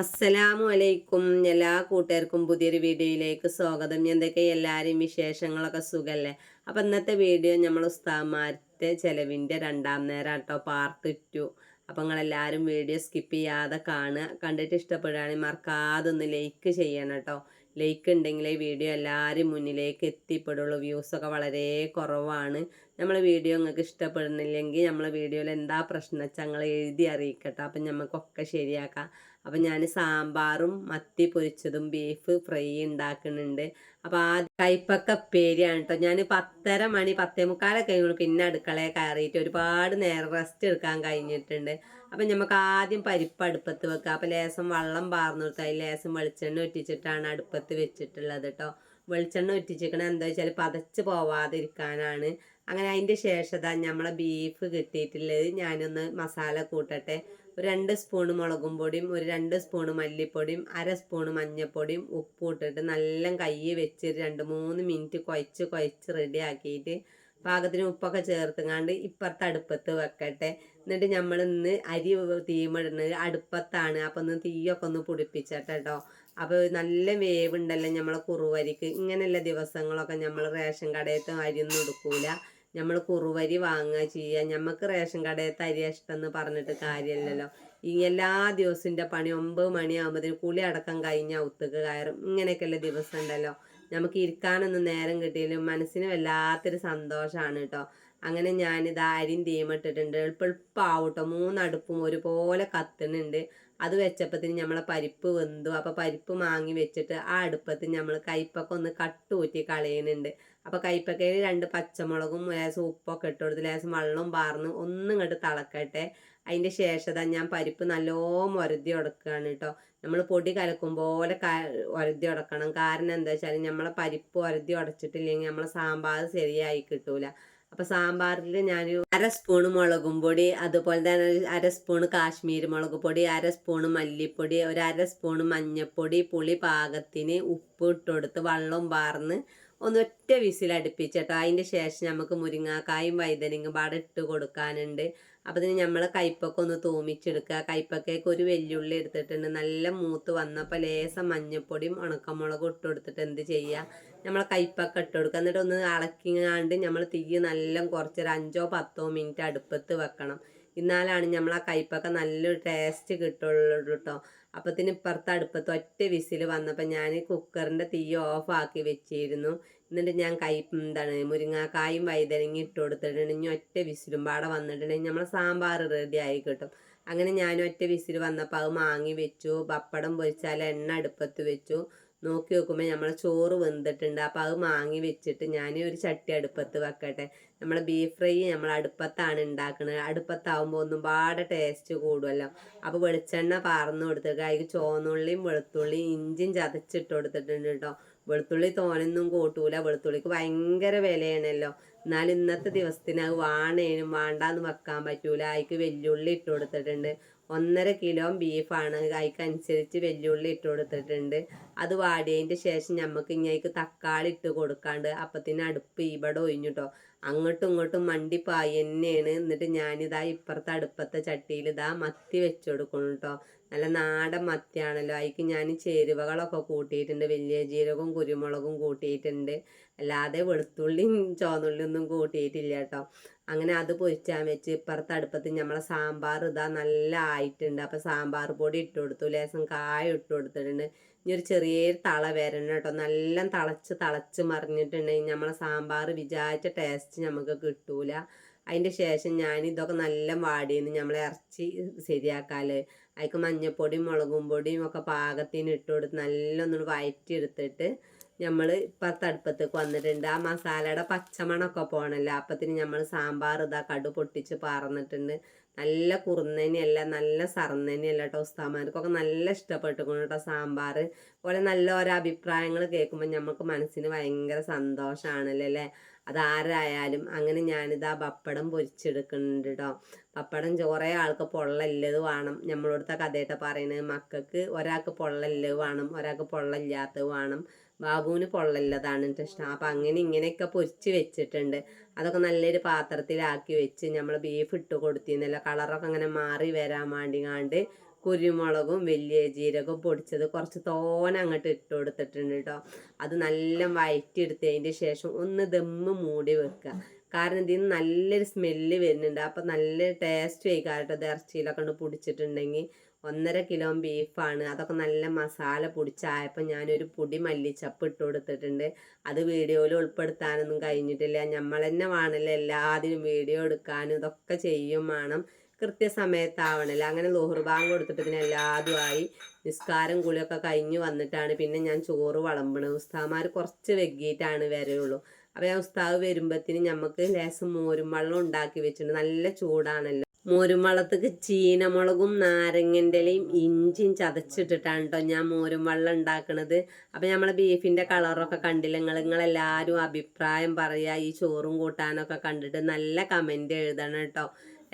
അസ്സലാമു അലൈക്കും എല്ലാ കൂട്ടുകാർക്കും പുതിയൊരു വീഡിയോയിലേക്ക് സ്വാഗതം. എന്തൊക്കെ എല്ലാവരെയും വിശേഷങ്ങളൊക്കെ സുഖമല്ലേ അപ്പം ഇന്നത്തെ വീഡിയോ നമ്മൾ ഉസ്താമാരുടെ ചെലവിന്റെ രണ്ടാം നേരം കേട്ടോ പാർട്ട് ടു അപ്പം നിങ്ങളെല്ലാവരും വീഡിയോ സ്കിപ്പ് ചെയ്യാതെ കാണുക. കണ്ടിട്ട് ഇഷ്ടപ്പെടുകയാണെങ്കിൽ മറക്കാതെ ഒന്ന് ലൈക്ക് ചെയ്യണം കേട്ടോ. ലൈക്ക് ഉണ്ടെങ്കിലേ വീഡിയോ എല്ലാവരും മുന്നിലേക്ക് എത്തിപ്പെടുള്ളൂ. വ്യൂസൊക്കെ വളരെ കുറവാണ്. നമ്മളെ വീഡിയോ നിങ്ങൾക്ക് ഇഷ്ടപ്പെടുന്നില്ലെങ്കിൽ നമ്മളെ വീഡിയോയിൽ എന്താ പ്രശ്നം വെച്ചാൽ ഞങ്ങൾ എഴുതി അറിയിക്കട്ടെ. അപ്പം നമുക്കൊക്കെ ശരിയാക്കാം. അപ്പം ഞാൻ സാമ്പാറും മത്തി പൊരിച്ചതും ബീഫ് ഫ്രൈ ഉണ്ടാക്കുന്നുണ്ട്. അപ്പോൾ ആ കൈപ്പൊക്കെ പേരിയാണ് കേട്ടോ ഞാൻ പത്തര മണി പത്തേ മുക്കാലൊക്കെ കഴിഞ്ഞു. പിന്നെ അടുക്കളയെ കയറിയിട്ട് ഒരുപാട് നേരം റെസ്റ്റ് എടുക്കാൻ കഴിഞ്ഞിട്ടുണ്ട്. അപ്പം നമുക്ക് ആദ്യം പരിപ്പ് അടുപ്പത്ത് വെക്കുക അപ്പം ലേസം വെള്ളം പാർന്നു കൊടുത്ത് അതിൽ ലേസം വെളിച്ചെണ്ണ ഒറ്റിച്ചിട്ടാണ് അടുപ്പത്ത് വെച്ചിട്ടുള്ളത് കേട്ടോ വെളിച്ചെണ്ണ ഒറ്റിച്ചിരിക്കണത് എന്താ വെച്ചാൽ പതച്ച് പോവാതിരിക്കാനാണ്. അങ്ങനെ അതിന്റെ ശേഷം നമ്മളെ ബീഫ് കിട്ടിയിട്ടുള്ളത് ഞാനൊന്ന് മസാല കൂട്ടട്ടെ. ഒരു രണ്ട് സ്പൂൺ മുളകും പൊടിയും ഒരു രണ്ട് സ്പൂൺ മല്ലിപ്പൊടിയും അര സ്പൂൺ മഞ്ഞൾപ്പൊടിയും ഉപ്പ് ഇട്ടിട്ട് നല്ല കൈ വെച്ച് രണ്ട് മൂന്ന് മിനിറ്റ് കുഴച്ച് കുഴച്ച് റെഡി ആക്കിയിട്ട് പാകത്തിന് ഉപ്പൊക്കെ ചേർത്തുങ്ങാണ്ട് ഇപ്പുറത്തെ അടുപ്പത്ത് വെക്കട്ടെ. എന്നിട്ട് നമ്മൾ ഇന്ന് അരി തീമിടുന്നത് അടുപ്പത്താണ്. അപ്പം ഒന്ന് തീയൊക്കെ ഒന്ന് പിടിപ്പിച്ചട്ടെ കേട്ടോ അപ്പോൾ നല്ല വേവുണ്ടല്ലോ നമ്മളെ കുറുവരിക്ക്. ഇങ്ങനെയുള്ള ദിവസങ്ങളൊക്കെ നമ്മൾ റേഷൻ കടയത്തെ അരിയൊന്നും എടുക്കൂല. നമ്മൾ കുറുവരി വാങ്ങുക ചെയ്യുക. നമുക്ക് റേഷൻ കടയിൽ അരി ഇഷ്ടമെന്ന് പറഞ്ഞിട്ട് കാര്യമില്ലല്ലോ ഈ എല്ലാ ദിവസത്തിന്റെ പണി ഒമ്പത് മണിയാകുമ്പോഴത്തേന് കുളി അടക്കം കഴിഞ്ഞ ഒത്തുക്ക് കയറും. ഇങ്ങനെയൊക്കെയുള്ള ദിവസം ഉണ്ടല്ലോ നമുക്ക് ഇരിക്കാനൊന്നും നേരം കിട്ടിയാലും മനസ്സിന് വല്ലാത്തൊരു സന്തോഷമാണ് കേട്ടോ അങ്ങനെ ഞാനിത് അരിയും തീമിട്ടിട്ടുണ്ട് എളുപ്പം കേട്ടോ മൂന്നടുപ്പും ഒരുപോലെ കത്തുന്നുണ്ട്. അത് വെച്ചപ്പത്തിന് നമ്മളെ പരിപ്പ് വെന്തു. അപ്പോൾ പരിപ്പ് മാങ്ങി വെച്ചിട്ട് ആ അടുപ്പത്ത് നമ്മൾ കയ്പൊക്കെ ഒന്ന് കട്ടൂറ്റി കളയുന്നുണ്ട് അപ്പോൾ കയ്പക്കയിൽ രണ്ട് പച്ചമുളകും ലേശം ഉപ്പൊക്കെ ഇട്ട് കൊടുത്ത് ലേശം വെള്ളം പാർന്ന് ഒന്നും ഇങ്ങോട്ട് തിളക്കട്ടെ. അതിന്റെ ശേഷത ഞാൻ പരിപ്പ് നല്ലോണം ഒരതി ഉടക്കുകയാണ് കേട്ടോ നമ്മൾ പൊടി കലക്കും പോലെ ഒരതി ഉടക്കണം കാരണം എന്താ വെച്ചാൽ നമ്മളെ പരിപ്പ് ഒരതി ഉടച്ചിട്ടില്ലെങ്കിൽ നമ്മളെ സാമ്പാർ ശരിയായി കിട്ടൂല. അപ്പൊ സാമ്പാറിൽ ഞാൻ അര സ്പൂൺ മുളകും പൊടി അതുപോലെ തന്നെ അര സ്പൂൺ കാശ്മീരി മുളക് പൊടി അര സ്പൂൺ മല്ലിപ്പൊടി ഒരു അര സ്പൂൺ മഞ്ഞൾപ്പൊടി പുളി പാകത്തിന് ഉപ്പ് ഇട്ടുകൊടുത്ത് വെള്ളം പാർന്ന് ഒന്ന് ഒറ്റ വിസിൽ അടുപ്പിച്ചിട്ടോ അതിന്റെ ശേഷം നമുക്ക് മുരിങ്ങാക്കായും വൈതനങ്ങും പാടെ ഇട്ട് കൊടുക്കാനുണ്ട്. അപ്പോൾ ഇതിന് നമ്മൾ കയ്പ്പൊക്കെ ഒന്ന് തൂമിച്ചെടുക്കുക. കയ്പ്പൊക്കേക്ക് ഒരു വെല്ലുള്ളി എടുത്തിട്ടുണ്ട്. നല്ല മൂത്ത് വന്നപ്പോൾ ലേസം മഞ്ഞൾപ്പൊടിയും ഉണക്കമുളകും ഇട്ട് കൊടുത്തിട്ട് എന്ത് ചെയ്യുക? നമ്മൾ കയ്പ്പൊക്കെ ഇട്ട് കൊടുക്കുക. എന്നിട്ട് ഒന്ന് ഇളക്കിങ്ങാണ്ട് നമ്മൾ തീ നല്ല കുറച്ചൊരു അഞ്ചോ പത്തോ മിനിറ്റ് അടുപ്പത്ത് വെക്കണം. എന്നാലാണ് നമ്മൾ ആ കയ്പ്പൊക്കെ നല്ലൊരു ടേസ്റ്റ് കിട്ടുള്ളൂ കേട്ടോ അപ്പത്തിന് ഇപ്പുറത്ത് അടുപ്പത്ത് ഒറ്റ വിസിൽ വന്നപ്പോൾ ഞാൻ കുക്കറിന്റെ തീ ഓഫ് ആക്കി വെച്ചിരുന്നു. എന്നിട്ട് ഞാൻ കൈ എന്താണ് മുരിങ്ങാക്കായും വൈതരങ്ങി ഇട്ട് കൊടുത്തിട്ടുണ്ടെങ്കിൽ ഒറ്റ വിസിലും പാടെ വന്നിട്ടുണ്ടെങ്കിൽ നമ്മളെ സാമ്പാർ റെഡി ആയി കിട്ടും. അങ്ങനെ ഞാൻ ഒറ്റ വിസിൽ വന്നപ്പോൾ അത് മാങ്ങി വെച്ചു പപ്പടം പൊരിച്ചാൽ എണ്ണ അടുപ്പത്ത് വെച്ചു. നോക്കി നോക്കുമ്പോൾ നമ്മൾ ചോറ് വെന്തിട്ടുണ്ട്. അപ്പോൾ അത് മാങ്ങി വെച്ചിട്ട് ഞാൻ ഒരു ചട്ടി അടുപ്പത്ത് വെക്കട്ടെ. നമ്മൾ ബീഫ് ഫ്രൈ നമ്മൾ അടുപ്പത്താണ് ഉണ്ടാക്കുന്നത് അടുപ്പത്താവുമ്പോൾ ഒന്നും പാടെ ടേസ്റ്റ് കൂടുമല്ലോ അപ്പോൾ വെളിച്ചെണ്ണ പാർന്ന് കൊടുത്തിട്ട് അതിൽ ചോന്നുള്ളിയും വെളുത്തുള്ളിയും ഇഞ്ചിയും ചതച്ചിട്ട് കൊടുത്തിട്ടുണ്ട് കേട്ടോ വെളുത്തുള്ളി തോനൊന്നും കൂട്ടൂല. വെളുത്തുള്ളിക്ക് ഭയങ്കര വിലയാണല്ലോ. എന്നാൽ ഇന്നത്തെ ദിവസത്തിന് അത് വാണേനും വേണ്ടാന്ന് വെക്കാൻ പറ്റൂല. അതിക്ക് വെല്ലുള്ളി ഇട്ട് കൊടുത്തിട്ടുണ്ട്. ഒന്നര കിലോ ബീഫാണ്. അതിക്കനുസരിച്ച് വെല്ലുള്ളി ഇട്ട് കൊടുത്തിട്ടുണ്ട്. അത് വാടിയതിന്റെ ശേഷം നമുക്ക് ഇങ്ങേക്ക് തക്കാളി ഇട്ട് കൊടുക്കാണ്ട് അപ്പത്തിന് അടുപ്പ് ഇവിടെ ഒഴിഞ്ഞിട്ടോ. അങ്ങോട്ടും ഇങ്ങോട്ടും മണ്ടി പായ തന്നെയാണ് എന്നിട്ട് ഞാനിതാ ഇപ്പുറത്തെ അടുപ്പത്തെ ചട്ടിയിൽ ഇതാ മത്തി വെച്ച് കൊടുക്കണം കേട്ടോ നല്ല നാടൻ മത്തിയാണല്ലോ. അതിക്ക് ഞാൻ ചേരുവകളൊക്കെ കൂട്ടിയിട്ടുണ്ട്. വലിയ ജീരകവും കുരുമുളകും കൂട്ടിയിട്ടുണ്ട്. അല്ലാതെ വെളുത്തുള്ളിയും ചോന്നുള്ളിയൊന്നും കൂട്ടിയിട്ടില്ല കേട്ടോ. അങ്ങനെ അത് പൊരിച്ചാൻ വെച്ച് ഇപ്പുറത്തെ അടുപ്പത്ത് നമ്മളെ സാമ്പാർ ഇതാ നല്ല ആയിട്ടുണ്ട്. അപ്പോൾ സാമ്പാർ പൊടി ഇട്ട് കൊടുത്തു ലേസം കായ ഇട്ട് കൊടുത്തിട്ടുണ്ട്. ഇനി ഒരു ചെറിയൊരു തള വരണം കേട്ടോ. നല്ല തളച്ച് തളച്ച് മറിഞ്ഞിട്ടുണ്ടെങ്കിൽ നമ്മളെ സാമ്പാർ വിചാരിച്ച ടേസ്റ്റ് നമുക്ക് കിട്ടൂല. അതിന്റെ ശേഷം ഞാൻ ഇതൊക്കെ നല്ല വാടിയെന്ന് നമ്മളെ ഇറച്ചി ശരിയാക്കാൽ അതിക്ക് മഞ്ഞപ്പൊടിയും മുളകും പൊടിയും ഒക്കെ പാകത്തിന് ഇട്ട് കൊടുത്ത് നല്ലൊന്നും വയറ്റി എടുത്തിട്ട് നമ്മൾ ഇപ്പത്തെ അടുപ്പത്തേക്ക് വന്നിട്ടുണ്ട്. ആ മസാലയുടെ പച്ചമണമൊക്കെ പോകണല്ലോ അപ്പത്തിന് നമ്മൾ സാമ്പാർ ഇതാ കടു പൊട്ടിച്ച് പാറന്നിട്ടുണ്ട് നല്ല കുറുന്നനെയല്ല നല്ല സറന്നനെയല്ല കേട്ടോ ഉസ്താമാർക്കൊക്കെ നല്ല ഇഷ്ടപ്പെട്ടുകൊണ്ട് കേട്ടോ സാമ്പാർ പോലെ നല്ല ഓരോ അഭിപ്രായങ്ങൾ കേൾക്കുമ്പോൾ നമുക്ക് മനസ്സിന് ഭയങ്കര സന്തോഷമാണല്ലോ അല്ലേ അതാരായാലും അങ്ങനെ ഞാനിതാ പപ്പടം പൊരിച്ചെടുക്കുന്നുണ്ട് കേട്ടോ പപ്പടം കുറേ ആൾക്ക് പൊള്ളല്ലത് വേണം. നമ്മളോടുത്ത കഥയായിട്ട് പറയുന്നത് മക്കൾക്ക് ഒരാൾക്ക് പൊള്ളല്ലത് വേണം. ഒരാൾക്ക് പൊള്ളല്ലാത്തത് വേണം. ബാബുവിന് പൊള്ളല്ലതാണ് ഇഷ്ടം അപ്പം അങ്ങനെ ഇങ്ങനെയൊക്കെ പൊരിച്ച് വെച്ചിട്ടുണ്ട്. അതൊക്കെ നല്ലൊരു പാത്രത്തിലാക്കി വെച്ച് നമ്മൾ ബീഫ് ഇട്ട് കൊടുത്തിരുന്നല്ലോ കളറൊക്കെ അങ്ങനെ മാറി വരാൻ വേണ്ടിങ്ങാണ്ട് കുരുമുളകും വലിയ ജീരകവും പൊടിച്ചത് കുറച്ച് തോന അങ്ങോട്ട് ഇട്ട് കൊടുത്തിട്ടുണ്ട് കേട്ടോ അത് നല്ല വയറ്റിയെടുത്തതിന്റെ ശേഷം ഒന്ന് ദമ്മ് മൂടി വെക്കുക. കാരണം ഇതിന് നല്ലൊരു സ്മെല്ല് വരുന്നുണ്ട്. അപ്പം നല്ല ടേസ്റ്റ് ആയിക്കാട്ടോ കേട്ടോ ഇറച്ചിയിലൊക്കെ കൊണ്ട് പൊടിച്ചിട്ടുണ്ടെങ്കിൽ ഒന്നര കിലോ ബീഫാണ്. അതൊക്കെ നല്ല മസാല പൊടിച്ചായപ്പോൾ ഞാനൊരു പൊടി മല്ലിച്ചപ്പ് ഇട്ട് കൊടുത്തിട്ടുണ്ട്. അത് വീഡിയോയിൽ ഉൾപ്പെടുത്താനൊന്നും കഴിഞ്ഞിട്ടില്ല. നമ്മൾ തന്നെ വേണമല്ലോ എല്ലാത്തിനും വീഡിയോ എടുക്കാനും ഇതൊക്കെ ചെയ്യും വേണം. കൃത്യസമയത്താവണല്ലോ. അങ്ങനെ ലോഹർ ബാങ്ക് കൊടുത്തിട്ട് പിന്നെ എല്ലാതും ആയി. നിസ്കാരം കുളിയൊക്കെ കഴിഞ്ഞ് വന്നിട്ടാണ് പിന്നെ ഞാൻ ചോറ് വിളമ്പണത്. ഉസ്താമാർ കുറച്ച് വെക്കിയിട്ടാണ് വരെയുള്ളൂ. അപ്പോൾ ഞാൻ ഉസ്താവ് വരുമ്പോഴത്തേന് നമുക്ക് ലേശം മോരും വെള്ളം ഉണ്ടാക്കി വെച്ചിട്ടുണ്ട്. നല്ല ചൂടാണല്ലോ. മോരും വെള്ളത്തേക്ക് ചീനമുളകും നാരങ്ങന്റെ ഇലയും ഇഞ്ചിയും ചതച്ചിട്ടിട്ടാണ് കേട്ടോ ഞാൻ മോരും വെള്ളം ഉണ്ടാക്കണത്. അപ്പം നമ്മളെ ബീഫിന്റെ കളറൊക്കെ കണ്ടില്ല? നിങ്ങൾ നിങ്ങളെല്ലാവരും അഭിപ്രായം പറയുക ഈ ചോറും കൂട്ടാനൊക്കെ കണ്ടിട്ട് നല്ല കമന്റ് എഴുതണം കേട്ടോ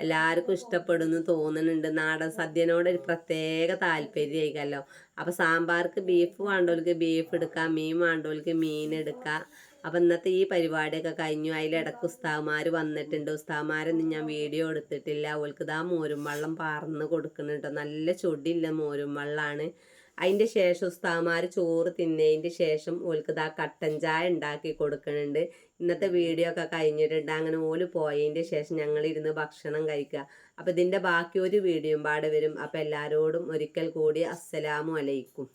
എല്ലാവർക്കും ഇഷ്ടപ്പെടുന്നു തോന്നുന്നുണ്ട്. നാടൻ സദ്യനോട് ഒരു പ്രത്യേക താല്പര്യമായിക്കല്ലോ അപ്പോൾ സാമ്പാർക്ക് ബീഫ് വേണ്ടവർക്ക് ബീഫ് എടുക്കാം മീൻ വേണ്ടവർക്ക് മീൻ എടുക്കാം. അപ്പം ഇന്നത്തെ ഈ പരിപാടിയൊക്കെ കഴിഞ്ഞു. അതിലിടക്ക് ഉസ്താവുമാർ വന്നിട്ടുണ്ട്. ഉസ്താവുമാരൊന്നും ഞാൻ വീഡിയോ എടുത്തിട്ടില്ല. അവൾക്ക് ഇതാ മോരും വെള്ളം പാർന്ന് കൊടുക്കുന്നുണ്ട്. നല്ല ചൊടിയില്ല മോരും വെള്ളമാണ് അതിന്റെ ശേഷം ഉസ്താമാർ ചോറ് തിന്നതിന്റെ ശേഷം ഓൽക്കത് ഇതാ കട്ടൻ ചായ ഉണ്ടാക്കി കൊടുക്കുന്നുണ്ട് ഇന്നത്തെ വീഡിയോ ഒക്കെ കഴിഞ്ഞിട്ടുണ്ട് അങ്ങനെ ഓൽ പോയതിന്റെ ശേഷം ഞങ്ങളിരുന്ന് ഭക്ഷണം കഴിക്കുക അപ്പോൾ ഇതിന്റെ ബാക്കി ഒരു വീഡിയോയും പാടെ വരും. അപ്പോൾ എല്ലാവരോടും ഒരിക്കൽ കൂടി അസ്സലാമു അലൈക്കും.